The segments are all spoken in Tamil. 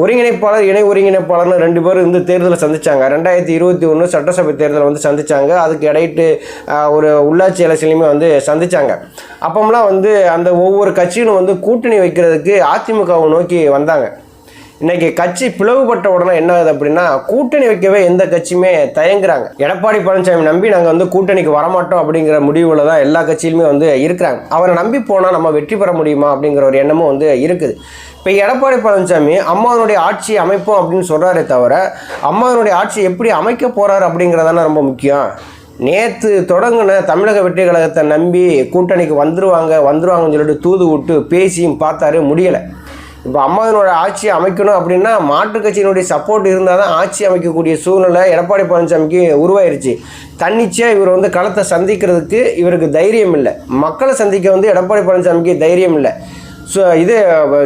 ஒருங்கிணைப்பாளர் இணை ஒருங்கிணைப்பாளர்னு ரெண்டு பேரும் இந்த தேர்தலை சந்திச்சாங்க. ரெண்டாயிரத்தி இருபத்தி ஒன்று சட்டசபை தேர்தலை வந்து சந்திச்சாங்க. அதுக்கு இடையிட்டு ஒரு உள்ளாட்சி எலெக்ஷன்லையுமே வந்து சந்திச்சாங்க. அப்போம்லாம் வந்து அந்த ஒவ்வொரு கட்சியும் வந்து கூட்டணி வைக்கிறதுக்கு அதிமுகவை நோக்கி வந்தாங்க. இன்னைக்கு கட்சி பிளவுபட்ட உடனே என்ன ஆகுது அப்படின்னா கூட்டணி வைக்கவே எந்த கட்சியுமே தயங்குறாங்க. எடப்பாடி பழனிசாமி நம்பி நாங்கள் வந்து கூட்டணிக்கு வரமாட்டோம் அப்படிங்கிற முடிவில் தான் எல்லா கட்சியிலுமே வந்து இருக்கிறாங்க. அவரை நம்பி போனால் நம்ம வெற்றி பெற முடியுமா அப்படிங்கிற ஒரு எண்ணமும் வந்து இருக்குது. இப்போ எடப்பாடி பழனிசாமி அம்மாவனுடைய ஆட்சி அமைப்போம் அப்படின்னு சொல்கிறாரே தவிர அம்மாவனுடைய ஆட்சி எப்படி அமைக்க போகிறாரு அப்படிங்கிறதான ரொம்ப முக்கியம். நேற்று தொடங்கின தமிழக வெற்றி கழகத்தை நம்பி கூட்டணிக்கு வந்துருவாங்க வந்துருவாங்கன்னு சொல்லிட்டு தூது விட்டு பேசியும் பார்த்தாரு முடியலை. இப்போ அம்மாவினோட ஆட்சி அமைக்கணும் அப்படின்னா மாற்றுக் கட்சியினுடைய சப்போர்ட் இருந்தால் தான் ஆட்சி அமைக்கக்கூடிய சூழ்நிலை எடப்பாடி பழனிசாமிக்கு உருவாயிருச்சு. தன்னிச்சையாக இவர் வந்து களத்தை சந்திக்கிறதுக்கு இவருக்கு தைரியம் இல்லை. மக்களை சந்திக்க வந்து எடப்பாடி பழனிசாமிக்கு தைரியம் இல்லை. ஸோ இது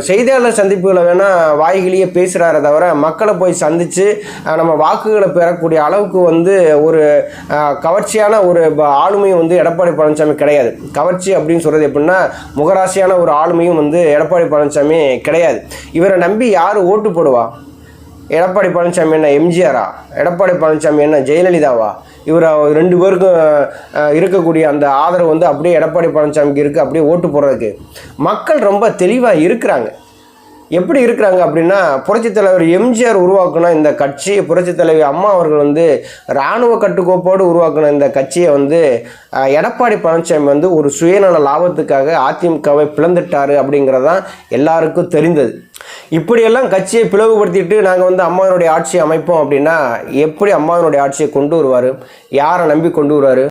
செய்தியாளர் சந்திப்புகளை வேணால் வாய்கிலேயே பேசுகிறாரே தவிர மக்களை போய் சந்தித்து நம்ம வாக்குகளை பெறக்கூடிய அளவுக்கு வந்து ஒரு கவர்ச்சியான ஒரு ஆளுமையும் வந்து எடப்பாடி பழனிசாமி கிடையாது. கவர்ச்சி அப்படின்னு சொல்கிறது எப்படின்னா முகராசியான ஒரு ஆளுமையும் வந்து எடப்பாடி பழனிசாமி கிடையாது. இவரை நம்பி யார் ஓட்டு போடுவா? எடப்பாடி பழனிசாமி என்ன எம்ஜிஆரா? எடப்பாடி பழனிசாமி என்ன ஜெயலலிதாவா? இவர் ரெண்டு பேருக்கும் இருக்கக்கூடிய அந்த ஆதரவு வந்து அப்படியே எடப்பாடி பழனிசாமிக்கு இருக்குது அப்படியே ஓட்டு போடுறதுக்கு. மக்கள் ரொம்ப தெளிவாக இருக்கிறாங்க. எப்படி இருக்கிறாங்க அப்படின்னா புரட்சித் தலைவர் எம்ஜிஆர் உருவாக்கின இந்த கட்சி புரட்சித் தலைவி அம்மா அவர்கள் வந்து இராணுவ கட்டுக்கோப்போடு உருவாக்கின இந்த கட்சியை வந்து எடப்பாடி பழனிசாமி வந்து ஒரு சுயநல லாபத்துக்காக அதிமுகவை பிளந்துட்டார் அப்படிங்கிறதான் எல்லாருக்கும் தெரிந்தது. இப்படியெல்லாம் கட்சியை பிளவுபடுத்திட்டு நாங்கள் வந்து அம்மாவினுடைய ஆட்சியை அமைப்போம் அப்படின்னா எப்படி அம்மாவினுடைய ஆட்சியை கொண்டு வருவார்? யாரை நம்பி கொண்டு வருவார்?